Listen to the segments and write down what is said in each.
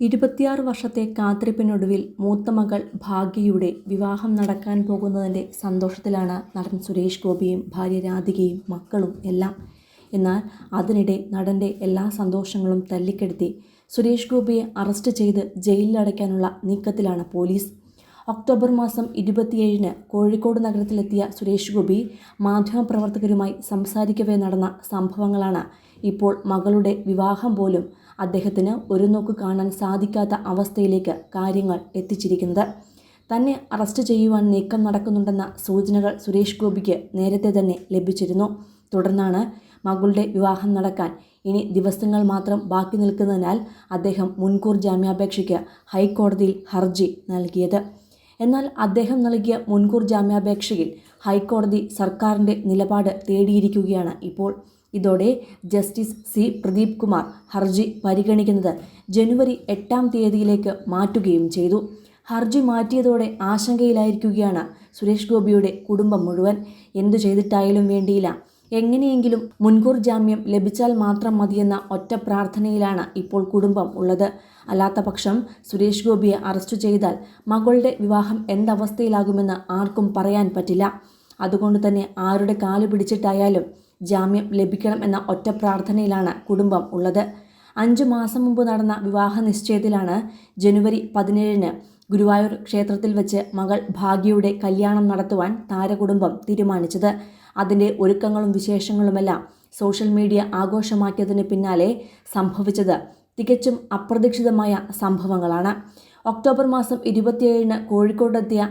ഇരുപത്തിയാറ് വർഷത്തെ കാത്തിരിപ്പിനൊടുവിൽ മൂത്ത മകൾ ഭാഗ്യയുടെ വിവാഹം നടക്കാൻ പോകുന്നതിന്റെ സന്തോഷത്തിലാണ് നടൻ സുരേഷ് ഗോപിയും ഭാര്യ രാധികയും മക്കളും എല്ലാം. എന്നാൽ അതിനിടെ നടന്റെ എല്ലാ സന്തോഷങ്ങളും തല്ലിക്കെടുത്തി സുരേഷ് ഗോപിയെ അറസ്റ്റ് ചെയ്ത് ജയിലിലടയ്ക്കാനുള്ള നീക്കത്തിലാണ് പോലീസ്. ഒക്ടോബർ മാസം ഇരുപത്തിയേഴിന് കോഴിക്കോട് നഗരത്തിലെത്തിയ സുരേഷ് ഗോപി മാധ്യമപ്രവർത്തകരുമായി സംസാരിക്കവേ നടന്ന സംഭവങ്ങളാണ് ഇപ്പോൾ മകളുടെ വിവാഹം പോലും അദ്ദേഹത്തിന് ഒരു നോക്ക് കാണാൻ സാധിക്കാത്ത അവസ്ഥയിലേക്ക് കാര്യങ്ങൾ എത്തിച്ചിരിക്കുന്നത്. തന്നെ അറസ്റ്റ് ചെയ്യുവാൻ നീക്കം നടക്കുന്നുണ്ടെന്ന സൂചനകൾ സുരേഷ് ഗോപിക്ക് നേരത്തെ തന്നെ ലഭിച്ചിരുന്നു. തുടർന്നാണ് മകളുടെ വിവാഹം നടക്കാൻ ഇനി ദിവസങ്ങൾ മാത്രം ബാക്കി നിൽക്കുന്നതിനാൽ അദ്ദേഹം മുൻകൂർ ജാമ്യാപേക്ഷയ്ക്ക് ഹൈക്കോടതിയിൽ ഹർജി നൽകിയത്. എന്നാൽ അദ്ദേഹം നൽകിയ മുൻകൂർ ജാമ്യാപേക്ഷയിൽ ഹൈക്കോടതി സർക്കാരിന്റെ നിലപാട് തേടിയിരിക്കുകയാണ് ഇപ്പോൾ. ഇതോടെ ജസ്റ്റിസ് സി പ്രദീപ് കുമാർ ഹർജി പരിഗണിക്കുന്നത് ജനുവരി എട്ടാം തീയതിയിലേക്ക് മാറ്റുകയും ചെയ്തു. ഹർജി മാറ്റിയതോടെ ആശങ്കയിലായിരിക്കുകയാണ് സുരേഷ് ഗോപിയുടെ കുടുംബം മുഴുവൻ. എന്തു ചെയ്തിട്ടായാലും വേണ്ടിയില്ല. എങ്ങനെയെങ്കിലും മുൻകൂർ ജാമ്യം ലഭിച്ചാൽ മാത്രം മതിയെന്ന ഒറ്റ പ്രാർത്ഥനയിലാണ് ഇപ്പോൾ കുടുംബം ഉള്ളത്. അല്ലാത്ത പക്ഷം സുരേഷ് ഗോപിയെ അറസ്റ്റ് ചെയ്താൽ മകളുടെ വിവാഹം എന്തവസ്ഥയിലാകുമെന്ന് ആർക്കും പറയാൻ പറ്റില്ല. അതുകൊണ്ട് തന്നെ ആരുടെ കാൽ പിടിച്ചിട്ടായാലും ജാമ്യം ലഭിക്കണം എന്ന ഒറ്റ പ്രാർത്ഥനയിലാണ് കുടുംബം ഉള്ളത്. അഞ്ചു മാസം മുമ്പ് നടന്ന വിവാഹ നിശ്ചയത്തിലാണ് ജനുവരി പതിനേഴിന് ഗുരുവായൂർ ക്ഷേത്രത്തിൽ വെച്ച് മകൾ ഭാഗ്യയുടെ കല്യാണം നടത്തുവാൻ താരകുടുംബം തീരുമാനിച്ചത്. അതിന്റെ ഒരുക്കങ്ങളും വിശേഷങ്ങളുമെല്ലാം സോഷ്യൽ മീഡിയ ആഘോഷമാക്കിയതിന് പിന്നാലെ സംഭവിച്ചത് തികച്ചും അപ്രതീക്ഷിതമായ സംഭവങ്ങളാണ്. ഒക്ടോബർ മാസം ഇരുപത്തിയേഴിന് കോഴിക്കോടെത്തിയ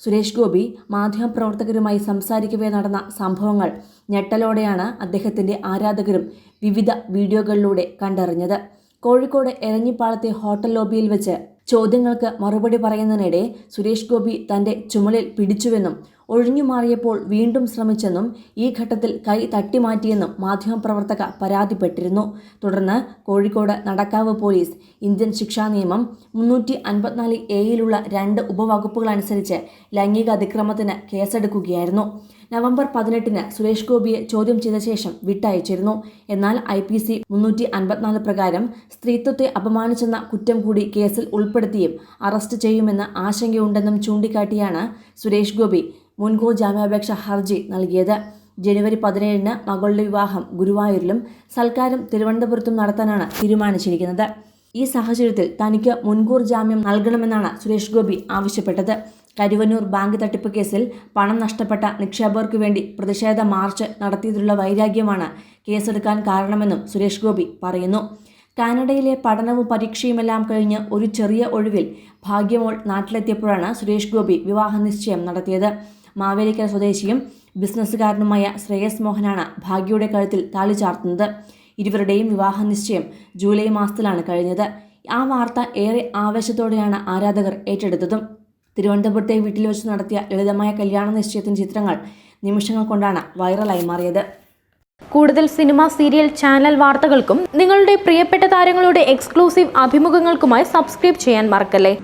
സുരേഷ് ഗോപി മാധ്യമപ്രവർത്തകരുമായി സംസാരിക്കവേ നടന്ന സംഭവങ്ങൾ ഞെട്ടലോടെയാണ് അദ്ദേഹത്തിന്റെ ആരാധകരും വിവിധ വീഡിയോകളിലൂടെ കണ്ടറിഞ്ഞത്. കോഴിക്കോട് എരഞ്ഞിപ്പാളത്തെ ഹോട്ടൽ ലോബിയിൽ വെച്ച് ചോദ്യങ്ങൾക്ക് മറുപടി പറയുന്നതിനിടെ സുരേഷ് ഗോപി തന്റെ ചുമലിൽ പിടിച്ചുവെന്നും ഒഴിഞ്ഞു മാറിയപ്പോൾ വീണ്ടും ശ്രമിച്ചെന്നും ഈ ഘട്ടത്തിൽ കൈ തട്ടിമാറ്റിയെന്നും മാധ്യമപ്രവർത്തക പരാതിപ്പെട്ടിരുന്നു. തുടർന്ന് കോഴിക്കോട് നടക്കാവ് പോലീസ് ഇന്ത്യൻ ശിക്ഷാ നിയമം മുന്നൂറ്റി അൻപത്തിനാല് എയിലുള്ള രണ്ട് ഉപവകുപ്പുകളനുസരിച്ച് ലൈംഗിക അതിക്രമത്തിന് കേസെടുക്കുകയായിരുന്നു. നവംബർ പതിനെട്ടിന് സുരേഷ് ഗോപിയെ ചോദ്യം ചെയ്ത ശേഷം വിട്ടയച്ചിരുന്നു. എന്നാൽ ഐ പി സി മുന്നൂറ്റി അൻപത്തിനാല് പ്രകാരം സ്ത്രീത്വത്തെ അപമാനിച്ചെന്ന കുറ്റം കൂടി കേസിൽ ഉൾപ്പെടുത്തിയും അറസ്റ്റ് ചെയ്യുമെന്ന് ആശങ്കയുണ്ടെന്നും ചൂണ്ടിക്കാട്ടിയാണ് സുരേഷ് ഗോപി മുൻകൂർ ജാമ്യാപേക്ഷ ഹർജി നൽകിയത്. ജനുവരി പതിനേഴിന് മകളുടെ വിവാഹം ഗുരുവായൂരിലും സൽക്കാരം തിരുവനന്തപുരത്തും നടത്താനാണ് തീരുമാനിച്ചിരിക്കുന്നത്. ഈ സാഹചര്യത്തിൽ തനിക്ക് മുൻകൂർ ജാമ്യം നൽകണമെന്നാണ് സുരേഷ് ഗോപി ആവശ്യപ്പെട്ടത്. കരുവന്നൂർ ബാങ്ക് തട്ടിപ്പ് കേസിൽ പണം നഷ്ടപ്പെട്ട നിക്ഷേപകർക്ക് വേണ്ടി പ്രതിഷേധ മാർച്ച് നടത്തിയതിലുള്ള വൈരാഗ്യമാണ് കേസെടുക്കാൻ കാരണമെന്നും സുരേഷ് ഗോപി പറയുന്നു. കാനഡയിലെ പഠനവും പരീക്ഷയുമെല്ലാം കഴിഞ്ഞ് ഒരു ചെറിയ ഒഴിവിൽ ഭാഗ്യമോൾ നാട്ടിലെത്തിയപ്പോഴാണ് സുരേഷ് ഗോപി വിവാഹ നിശ്ചയം നടത്തിയത്. മാവേലിക്കര സ്വദേശിയും ബിസിനസ്സുകാരനുമായ ശ്രേയസ് മോഹനാണ് ഭാഗ്യയുടെ കഴുത്തിൽ താളി ചാർത്തുന്നത്. ഇരുവരുടെയും വിവാഹ നിശ്ചയം ജൂലൈ മാസത്തിലാണ് കഴിഞ്ഞത്. ആ വാർത്ത ഏറെ ആവേശത്തോടെയാണ് ആരാധകർ ഏറ്റെടുത്തതും. തിരുവനന്തപുരത്തെ വീട്ടിൽ വെച്ച് നടത്തിയ ലളിതമായ കല്യാണ നിശ്ചയത്തിന് ചിത്രങ്ങൾ നിമിഷങ്ങൾ കൊണ്ടാണ് വൈറലായി മാറിയത്. കൂടുതൽ സിനിമ സീരിയൽ ചാനൽ വാർത്തകൾക്കും നിങ്ങളുടെ പ്രിയപ്പെട്ട താരങ്ങളുടെ എക്സ്ക്ലൂസീവ് അഭിമുഖങ്ങൾക്കുമായി സബ്സ്ക്രൈബ് ചെയ്യാൻ മറക്കല്ലേ?